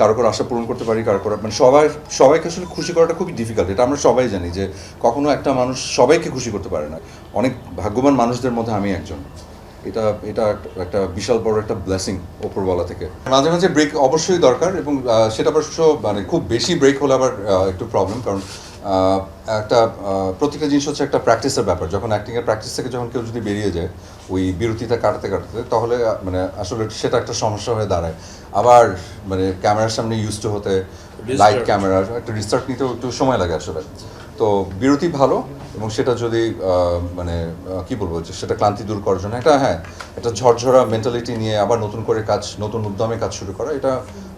কারও কারও আশা পূরণ করতে পারি কারও কারও মানে সবাই, সবাইকে আসলে খুশি করাটা খুবই ডিফিকাল্ট এটা আমরা সবাই জানি যে কখনো একটা মানুষ সবাইকে খুশি করতে পারে না। অনেক ভাগ্যবান মানুষদের মধ্যে আমি একজন। এটা এটা একটা- বিশাল বড় একটা ব্লেসিং ওপরওয়ালা থেকে। মাঝে মাঝে ব্রেক অবশ্যই দরকার এবং সেটা অবশ্য মানে খুব বেশি ব্রেক হলে আবার একটু প্রবলেম কারণ একটা প্রত্যেকটা জিনিস হচ্ছে একটা প্র্যাকটিসের ব্যাপার। যখন অ্যাক্টিংয়ের প্র্যাকটিস থেকে যখন কেউ যদি বেরিয়ে যায় ওই বিরতিটা কাটাতে কাটাতে তাহলে মানে আসলে সেটা একটা সমস্যা হয়ে দাঁড়ায়। আবার মানে ক্যামেরার সামনে ইউজ টু হতে লাইট ক্যামেরা একটা রিস্টার্ট নিতেও একটু সময় লাগে আসলে। তো বিরতি ভালো এবং সেটা যদি মানে কি বলব যে সেটা ক্লান্তি দূর করার জন্য একটা হ্যাঁ একটা ঝরঝরা মেন্টালিটি নিয়ে আবার নতুন করে কাজ নতুন উদ্যমে কাজ শুরু করা এটা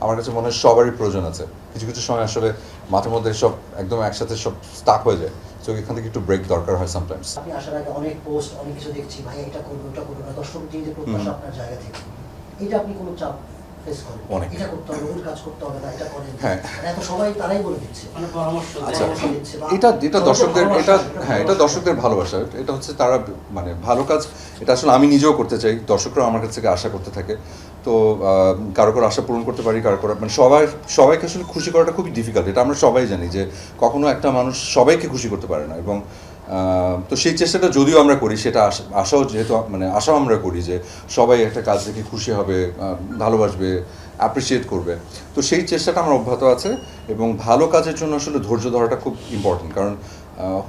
আমার কাছে মনে হয় সবারই প্রয়োজন আছে। কিছু কিছু সময় আসলে মাথার মধ্যে সব একদম একসাথে সব স্টাক হয়ে যায় তো এখান থেকে একটু ব্রেক দরকার হয় সামটাইমস আপনি আসার আগে অনেক পোস্ট অনেক কিছু দেখছি ভাই এটা ওটা দর্শক যে যে প্রত্যাশা আপনার জায়গা থেকে। এটা আপনি কোনো চাপ অনেক। এটা করতে হবে ওর কাজ করতে হবে না এটা করেন হ্যাঁ। মানে এত সবাই তারাই বলে দিচ্ছে। মানে পরামর্শ আচ্ছা এটা এটা দর্শকদের এটা হ্যাঁ এটা দর্শকদের ভালোবাসা। এটা হচ্ছে তারা মানে ভালো কাজ এটা আসলে আমি নিজেও করতে চাই। দর্শকরাও আমার কাছ থেকে আশা করতে থাকে। তো কারও কারও আশা পূরণ করতে পারি কারও কারও মানে সবাই সবাইকে আসলে খুশি করাটা খুবই ডিফিকাল্ট এটা আমরা সবাই জানি যে কখনো একটা মানুষ সবাইকে খুশি করতে পারে না এবং তো সেই চেষ্টাটা যদিও আমরা করি, সেটা আশাও যেহেতু মানে আশাও আমরা করি যে সবাই একটা কাজ দেখে খুশি হবে ভালোবাসবে অ্যাপ্রিসিয়েট করবে। তো সেই চেষ্টাটা আমার অব্যাহত আছে এবং ভালো কাজের জন্য আসলে ধৈর্য ধরাটা খুব ইম্পর্টেন্ট কারণ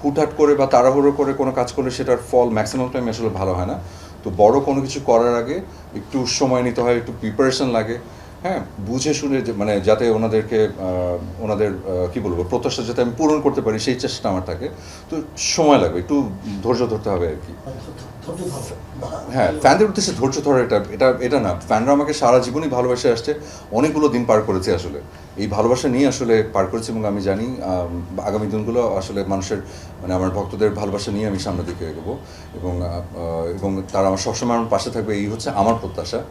হুটহাট করে বা তাড়াহুড়ো করে কোনো কাজ করলে সেটার ফল ম্যাক্সিমাম টাইম আসলে ভালো হয় না। তো বড় কোনো কিছু করার আগে একটু সময় নিতে হয়, একটু প্রিপারেশন লাগে হ্যাঁ বুঝে শুনে মানে যাতে ওনাদেরকে ওনাদের কি বলব, প্রত্যাশা যাতে আমি পূরণ করতে পারি, সেই চেষ্টা আমার থাকে। তো সময় লাগবে, একটু ধৈর্য ধরতে হবে আর কি। হ্যাঁ ফ্যানদের উদ্দেশ্যে ধৈর্য ধরা এটা এটা এটা না। ফ্যানরা আমাকে সারা জীবনই ভালোবাসে আসছে, অনেকগুলো দিন পার করেছে আসলে। এই ভালোবাসা নিয়ে আসলে পার করেছে এবং আমি জানি আগামী দিনগুলো আসলে মানুষের মানে আমার ভক্তদের ভালোবাসা নিয়ে আমি সামনের দিকে এগোবো। এবং এবং তারা আমার সবসময় আমার পাশে থাকবে, এই হচ্ছে আমার প্রত্যাশা।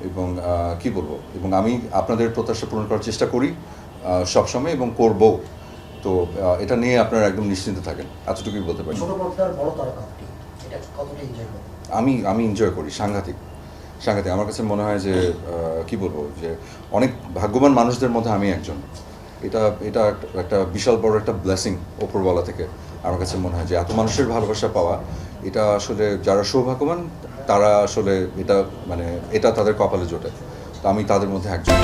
এবং কি বলব? এবং আমি আপনাদের প্রত্যাশা পূরণ করার চেষ্টা করি সবসময় এবং করব। তো এটা নিয়ে আপনারা একদম নিশ্চিন্ত থাকেন। এতটুকুই বলতে পারি। আমি আমি এনজয় করি সাংঘাতিক। সাংঘাতিক। আমার কাছে মনে হয় যে কি বলব? যে অনেক ভাগ্যবান মানুষদের মধ্যে আমি একজন। এটা এটা একটা- একটা বিশাল বড় একটা ব্লেসিং ওপরওয়ালা থেকে আমার কাছে মনে হয় যে এত মানুষের ভালোবাসা পাওয়া এটা আসলে যারা সৌভাগ্যবান, তারা আসলে এটা মানে এটা তাদের কপালে জোটে। তো আমি তাদের মধ্যে একজন।